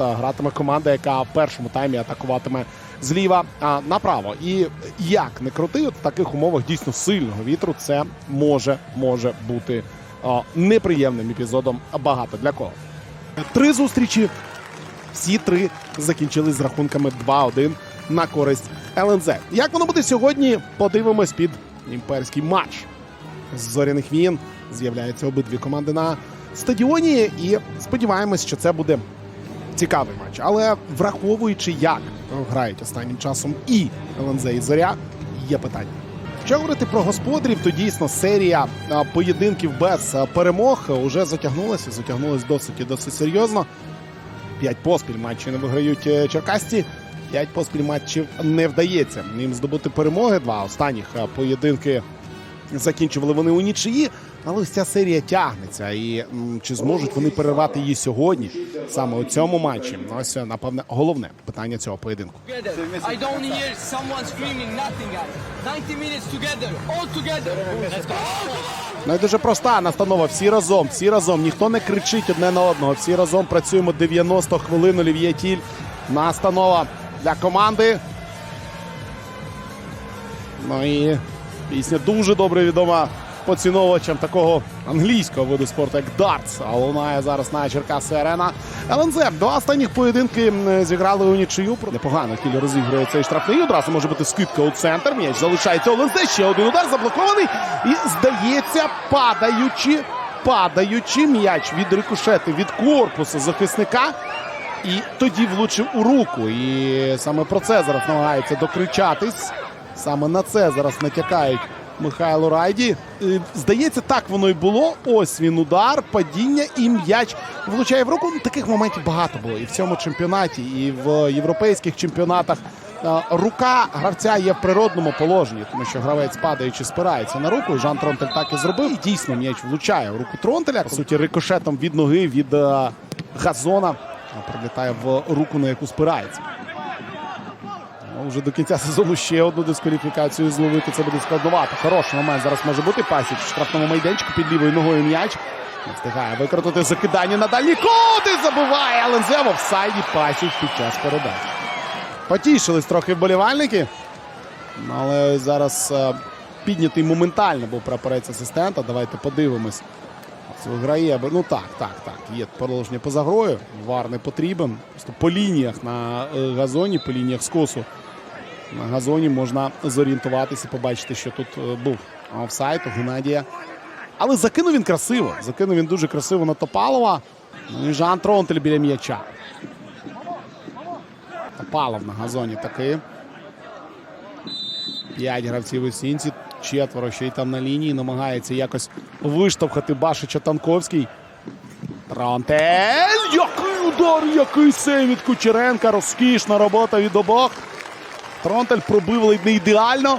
Гратиме команда, яка в першому таймі атакуватиме зліва направо. І як не крути, от в таких умовах дійсно сильного вітру це може, може бути неприємним епізодом багато для кого. Три зустрічі. Всі три закінчились з рахунками 2-1 на користь ЛНЗ. Як воно буде сьогодні? Подивимось під імперський матч. З зоряних війн з'являються обидві команди на стадіоні, і сподіваємось, що це буде цікавий матч. Але враховуючи, як грають останнім часом і ЛНЗ, і Зоря, є питання. Якщо говорити про господарів, то дійсно серія поєдинків без перемог вже затягнулася. Затягнулася досить і досить серйозно. П'ять поспіль матчів не виграють е, черкасці. П'ять поспіль матчів не вдається їм здобути перемоги. Два останніх поєдинки закінчували вони у нічиї. Але ось ця серія тягнеться. І чи зможуть вони перервати її сьогодні, саме у цьому матчі? Ось е, напевне головне питання цього поєдинку. together. I don't hear someone screaming nothing, guys. 90 minutes together, all together. Let's go. Ну і дуже проста настанова. Всі разом, всі разом. Ніхто не кричить одне на одного. Всі разом працюємо 90 хвилин. Олів'є Тіль. Настанова для команди. Ну і пісня дуже добре відома поціновувачам такого англійського виду спорту, як дартс. А лунає зараз на Черкаси Арена. ЛНЗ. Два останніх поєдинки зіграли у нічию. Непогано Тіль розігрує цей штрафний. Одразу може бути скидка у центр. М'яч залишається у ЛНЗ. Ще один удар заблокований. І здається, падаючи, падаючи м'яч від рикошети від корпусу захисника. І тоді влучив у руку. І саме про це зараз намагається докричатись. Саме на це зараз натякають Михайло Райді. Здається, так воно і було. Ось він удар, падіння і м'яч влучає в руку. Ну, Таких моментів багато було і в цьому чемпіонаті, і в європейських чемпіонатах. Рука гравця є в природному положенні, тому що гравець падаючи спирається на руку. Жан Тронтель так і зробив. І дійсно м'яч влучає в руку Тронтеля. По суті, рикошетом від ноги від е, газона прилітає в руку, на яку спирається. Вже до кінця сезону ще одну дискваліфікацію зловити. Це буде складновато. Хороший момент зараз може бути. Пасіч в штрафному майданчику під лівою ногою м'яч. Не встигає викрутити закидання на дальній кут і забиває ЛНЗ в офсайді Пасіч під час передачі. Потішились трохи вболівальники. Але зараз е, піднятий моментально був прапорець асистента. Давайте подивимось. Це виграє, ну так, так, так. Є продовження поза грою. Вар не потрібен. Просто по лініях на е, газоні, по лініях скосу на газоні можна зорієнтуватися, побачити, що тут е, був офсайд у Геннадія. Але закинув він красиво. Закинув він дуже красиво на Топалова. Ну і Жан Тронтель біля м'яча. Топалов на газоні таки. П'ять гравців у сінці, четверо ще й там на лінії. Намагається якось виштовхати Башича Танковський. Тронтель! Який удар, який сейв від Кучеренка. Розкішна робота від обох. Тронтель пробив не ідеально.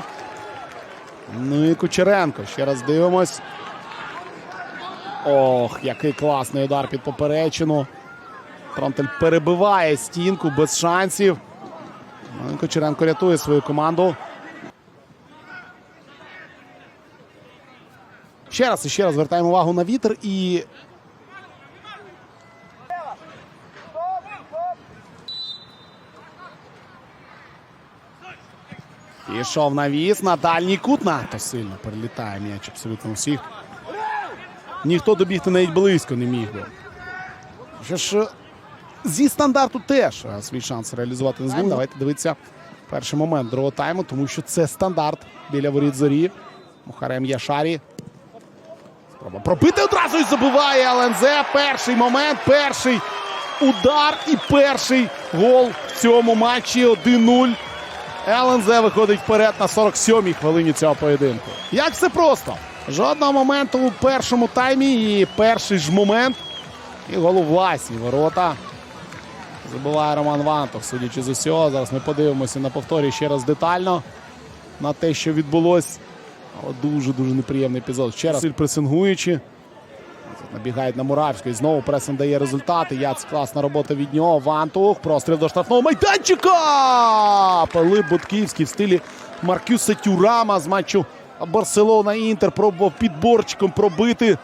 Ну і Кучеренко. Ще раз дивимось. Ох, який класний удар під поперечину. Тронтель перебиває стінку без шансів. Ну, Кучеренко рятує свою команду. Ще раз і ще раз звертаємо увагу на вітер і. Пішов навіс на дальній кут. Надто сильно перелітає м'яч абсолютно усіх. Ніхто добігти навіть близько не міг би. Що ж, е, зі стандарту теж е, свій шанс реалізувати не зміг. Давайте дивитися перший момент другого тайму, тому що це стандарт біля воріт зорі. Мухарем Яшарі. Спроба пробити одразу і забиває ЛНЗ. Перший момент, перший удар і перший гол в цьому матчі 1-0. ЛНЗ виходить вперед на 47-й хвилині цього поєдинку. Як все просто. Жодного моменту у першому таймі і перший ж момент. І гол власні ворота. Забиває Роман Вантов, судячи з усього. Зараз ми подивимося на повторі ще раз детально на те, що відбулось. Дуже-дуже неприємний епізод. Ще раз пресингуючи. Набігають на Муравську і знову пресинг дає результати. Яц класна робота від нього. Вантух. Простріл до штрафного майданчика. Пилип Будківський в стилі Маркюса Тюрама з матчу Барселона Інтер. Пробував підборчиком пробити.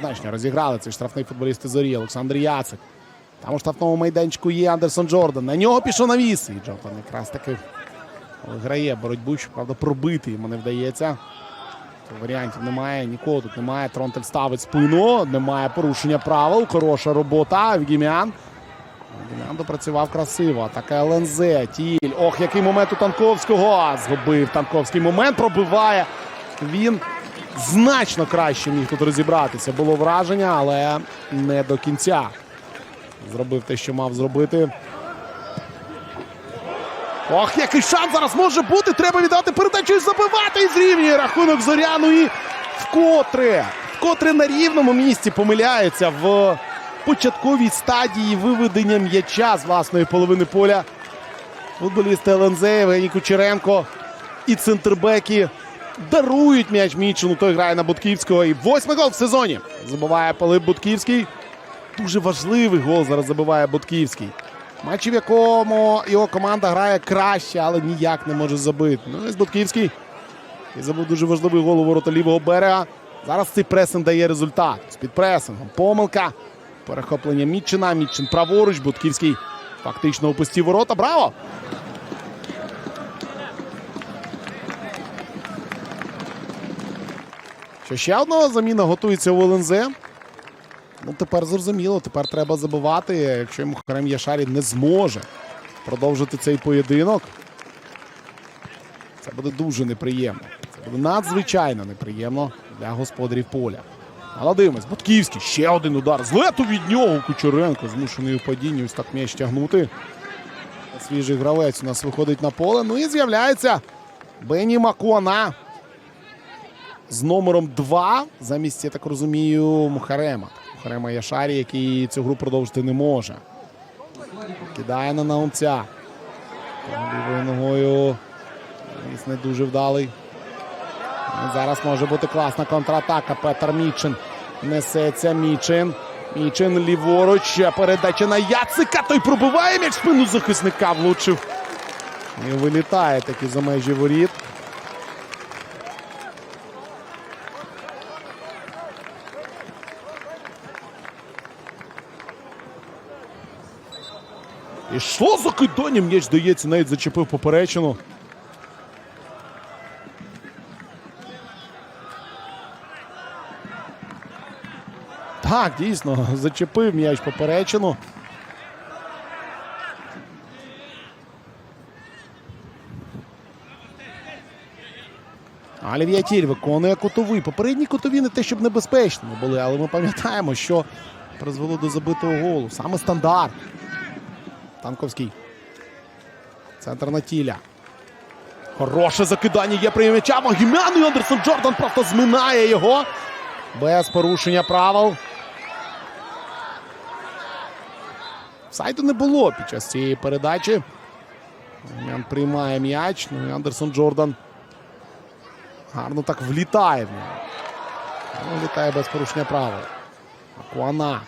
Значно розіграли цей штрафний футболіст зорі Олександр Яцик. Там у штрафному майданчику є Андерсон Джордан. На нього пішов навіс. І Джордан якраз таки виграє боротьбу, що правда пробити йому не вдається. Варіантів немає, нікого тут немає. Тронтель ставить спину, немає порушення правил. Хороша робота. Вігімян. Вігімян допрацював красиво. Атака ЛНЗ. Тіль. Ох, який момент у Танковського. Згубив Танковський момент. Пробиває. Він значно краще міг тут розібратися. Було враження, але не до кінця. Зробив те, що мав зробити. Ох, який шанс зараз може бути. Треба віддати передачу і забивати і зрівнює рахунок Зоряну. І вкотре, вкотре на рівному місці помиляється в початковій стадії виведення м'яча з власної половини поля. Футболісти ЛНЗ, Євгеній Кучеренко і центрбеки дарують м'яч Мічину. Той грає на Будківського. І восьмий гол в сезоні. Забиває Пилип Будківський. Дуже важливий гол зараз забиває Будківський. Матчі, в якому його команда грає краще, але ніяк не може забити. Ну, ось Будківський. І забув дуже важливий гол у ворота лівого берега. Зараз цей пресинг дає результат. З під пресингом. Помилка. Перехоплення Мітчина. Мітчин праворуч. Будківський фактично опустив ворота. Браво! Що ще одна заміна готується у ЛНЗ. Ну, тепер зрозуміло, тепер треба забивати. Якщо Мухарем Яшарі не зможе продовжити цей поєдинок. Це буде дуже неприємно. Це буде надзвичайно неприємно для господарів поля. Молодимець, Бутківський, ще один удар. З лету від нього Кучеренко змушений у падінні. Ось так м'яч тягнути. Свіжий гравець у нас виходить на поле. Ну і з'являється Бені Макуана з номером 2 замість, я так розумію, Мухарема. Мухарема Яшарі, який цю гру продовжити не може. Кидає на наумця. Лівою ногою. Навіс не дуже вдалий. Зараз може бути класна контратака. Петр Мічин. Несеться Мічин. Мічин ліворуч. Передача на Яцика. Той пробиває м'яч спину захисника. Влучив. І вилітає таки за межі воріт. І що за кидання? М'яч здається, навіть зачепив поперечину. Так, дійсно, зачепив м'яч поперечину. Олів'я Тіль виконує кутовий. Попередні кутові не те, щоб небезпечними були, але ми пам'ятаємо, що призвело до забитого голу. Саме стандарт. Танковський. Центр на тіля. Хороше закидання є при м'яча. Магімян і Андерсон Джордан просто зминає його. Без порушення правил. Сайду не було під час цієї передачі. Магімян приймає м'яч. Ну і Андерсон Джордан гарно так влітає в нього. Ну, Влітає без порушення правил. Акуана.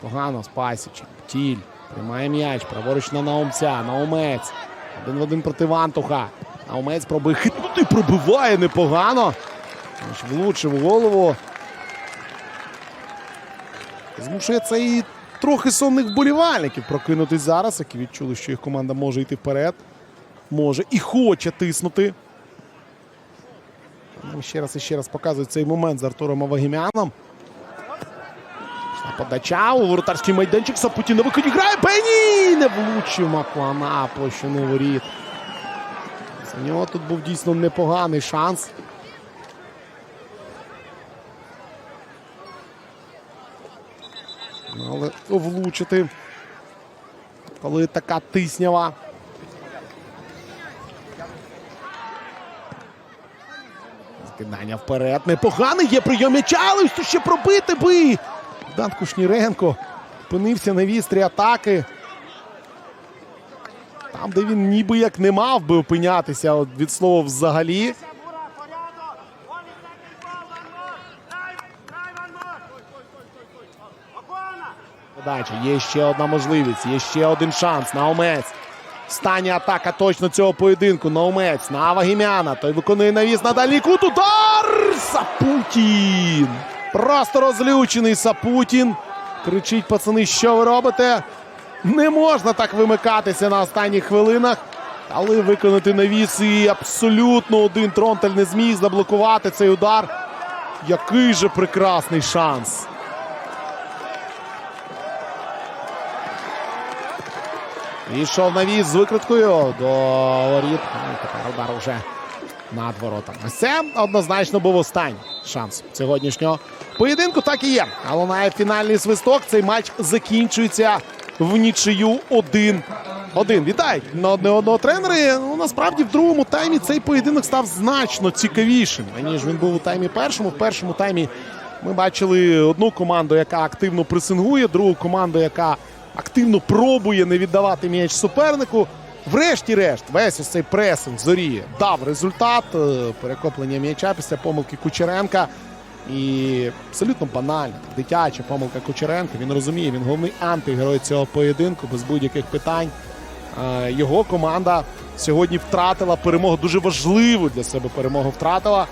Погано з Пасічем. Тіль. Приймає м'яч. Праворуч на Наумця. Наумець. Один в один проти Вантуха. Наумець пробує хитнути. Пробиває непогано. Влучив голову. Змушує це і трохи сонних вболівальників прокинутись зараз, які відчули, що їх команда може йти вперед. Може і хоче тиснути. Ну, Ще раз і ще раз показують цей момент з Артуром Авагімяном. Подача у воротарський майданчик. Сапутін на виході грає. Бені! Не влучив Макуана площину воріт. За нього тут був дійсно непоганий шанс. Але влучити, коли така тиснява. Скидання вперед. Непоганий є прийом м'яча, але ще пробити би. Дан Кушніренко опинився на вістрі атаки. Там, де він ніби як не мав би опинятися от від слова взагалі. Подача. Є ще одна можливість, є ще один шанс. Наумець. Остання атака точно цього поєдинку. Наумець на Авагімяна. Той виконує навіс на дальній кут. Удар! Сапутін! Просто розлючений Сапутін. Кричить пацани, що ви робите? Не можна так вимикатися на останніх хвилинах. Але виконати навіс і абсолютно один Тронтель не зміг заблокувати цей удар. Який же прекрасний шанс. Війшов навіс з викриткою до воріт. Ну, тепер удар уже над воротами. Це однозначно був останній шанс сьогоднішнього поєдинку. Так і є. А лунає фінальний свисток. Цей матч закінчується в нічию 1-1. Вітають на одне одного тренери. Ну насправді в другому таймі цей поєдинок став значно цікавішим, ніж він був у таймі першому. В першому таймі ми бачили одну команду, яка активно пресингує, другу команду, яка активно пробує не віддавати м'яч супернику. Врешті-решт, весь ось цей пресинг зорі дав результат. Е, Перекоплення м'яча після помилки Кучеренка. І абсолютно банальна, дитяча помилка Кучеренка. Він розуміє, він головний антигерой цього поєдинку без будь-яких питань. Е, Його команда сьогодні втратила перемогу. Дуже важливу для себе перемогу втратила.